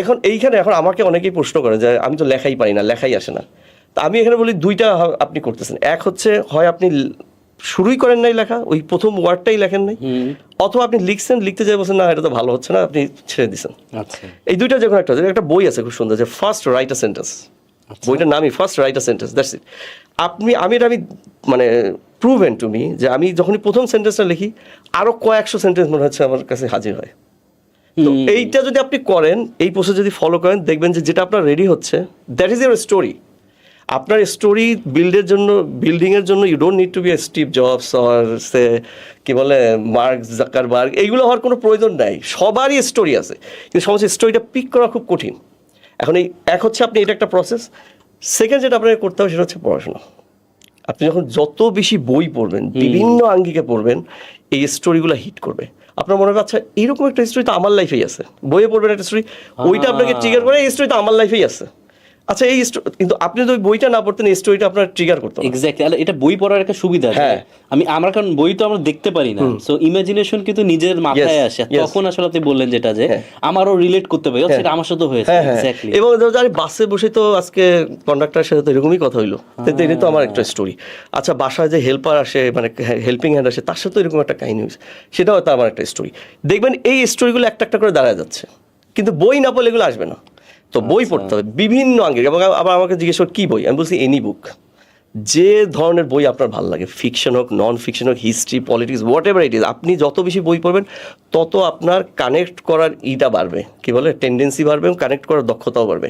এখন এইখানে এখন আমাকে অনেকেই প্রশ্ন করে যে আমি তো লেখাই পারি না লেখাই আসে না। তা আমি এখানে বলি দুইটা আপনি করতেছেন। এক হচ্ছে হয় আপনি শুরুই করেন নাই লেখা ওই প্রথম ওয়ার্ডটাই লেখেন নাই অথবা আপনি লিখছেন লিখতে যাই বলছেন না এটা তো ভালো হচ্ছে না আপনি ছেড়ে দিছেন। আচ্ছা। এই দুইটা যে কোনো একটা একটা বই আছে খুব সুন্দর যে ফার্স্ট রাইট আ সেন্টেন্স বইটার নামই first right a sentence that's it আপনি আমি এটা আমি মানে প্রুভেন টু মি যে আমি যখনই প্রথম সেন্টেন্সটা লিখি আরও কয়েকশো সেন্টেন্স মনে হচ্ছে আমার কাছে হাজির হয়। তো এইটা যদি আপনি করেন এই প্রসেস যদি ফলো করেন দেখবেন যে যেটা আপনার রেডি হচ্ছে দ্যাট ইজ ইউর স্টোরি আপনার স্টোরি বিল্ডের জন্য বিল্ডিংয়ের জন্য you don't need to be a Steve Jobs or say কি বলে মার্ক জাকারবার্গ এইগুলো হওয়ার কোনো প্রয়োজন নাই। সবারই স্টোরি আছে। কিন্তু সমস্ত স্টোরিটা পিক করা খুব কঠিন। এখন এই এক হচ্ছে আপনি এটা একটা প্রসেস সেকেন্ড যেটা আপনাকে করতে হবে সেটা হচ্ছে পড়াশোনা। আপনি যখন যত বেশি বই পড়বেন বিভিন্ন আঙ্গিকে পড়বেন এই স্টোরিগুলো হিট করবে। আপনার মনে হবে আচ্ছা এরকম একটা স্টোরি তো আমার লাইফেই আছে। বইয়ে পড়বেন একটা স্টোরি ওইটা আপনাকে ট্রিগার করে এই স্টোরি তো আমার লাইফেই আছে। আচ্ছা এই কিন্তু আপনি যদি বইটা না পড়তেন এই স্টোরিটা আপনার ট্রিগার করতো। এক্স্যাক্টলি এটা বই পড়ার একটা সুবিধা আছে। হ্যাঁ। আমি আমার কারণ বই তো আমরা দেখতে পারি না। সো ইমাজিনেশন কিন্তু নিজের মাথায় আসে. তখন আসলে আপনি বললেন যেটা যে হ্যাঁ। আমারও রিলেট করতে পারি। সেটা আমার সাথে হয়েছে। হ্যাঁ হ্যাঁ। এক্স্যাক্টলি এবং আরে বাসে বসে তো আজকে কন্ডাক্টরের সাথে তো এরকমই কথা হইল। এটা তো আমার একটা স্টোরি আচ্ছা বাসায় যে হেল্পার আসে মানে হেল্পিং হ্যান্ড আসে তার সাথে এরকম একটা কাহিনী হয়েছে। সেটাও তো আমার একটা স্টোরি দেখবেন এই স্টোরিগুলো একটা একটা করে দাঁড়ায় যাচ্ছে। কিন্তু বই না পড়লে এগুলো আসবে না। তো বই পড়তে হবে বিভিন্ন আঙ্গিক এবং আবার আমাকে জিজ্ঞেস কর কী বই? আমি বলছি এনি বুক যে ধরনের বই আপনার ভালো লাগে ফিকশন হোক নন ফিকশন হোক history politics whatever it is আপনি যত বেশি বই পড়বেন তত আপনার কানেক্ট করার ইটা বাড়বে। কি বলে? টেন্ডেন্সি বাড়বে এবং কানেক্ট করার দক্ষতাও বাড়বে।